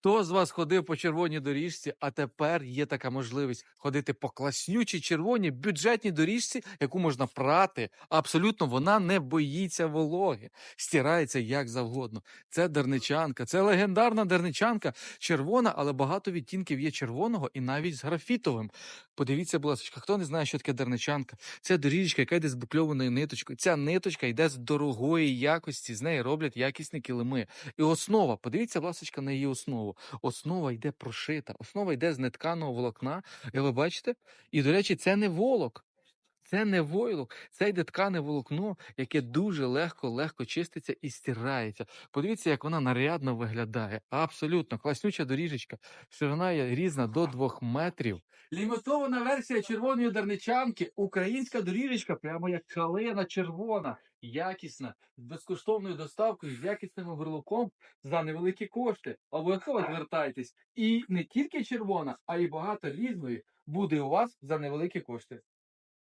Хто з вас ходив по червоній доріжці, а тепер є така можливість ходити по класнючій червоній бюджетній доріжці, яку можна прати. Абсолютно вона не боїться вологи, стирається як завгодно. Це дерничанка, це легендарна дерничанка, червона, але багато відтінків є червоного і навіть з графітовим. Подивіться, будь ласка, хто не знає, що таке дерничанка? Це доріжка, яка йде з букльованою ниточкою. Ця ниточка йде з дорогої якості, з неї роблять якісні килими. І основа, подивіться, ласочка, на її основу. Основа йде прошита, основа йде з нетканого волокна. І ви бачите? І, до речі, це не волок. Це не войлок, це йде ткане волокно, яке дуже легко, легко чиститься і стирається. Подивіться, як вона нарядно виглядає. Абсолютно класнюча доріжечка. Ширина є різна до двох метрів. Лімітована версія червоної дарничанки. Українська доріжечка, прямо як калина червона, якісна, з безкоштовною доставкою, з якісним горлуком за невеликі кошти. Обов'язково звертайтесь. І не тільки червона, а й багато різної буде у вас за невеликі кошти.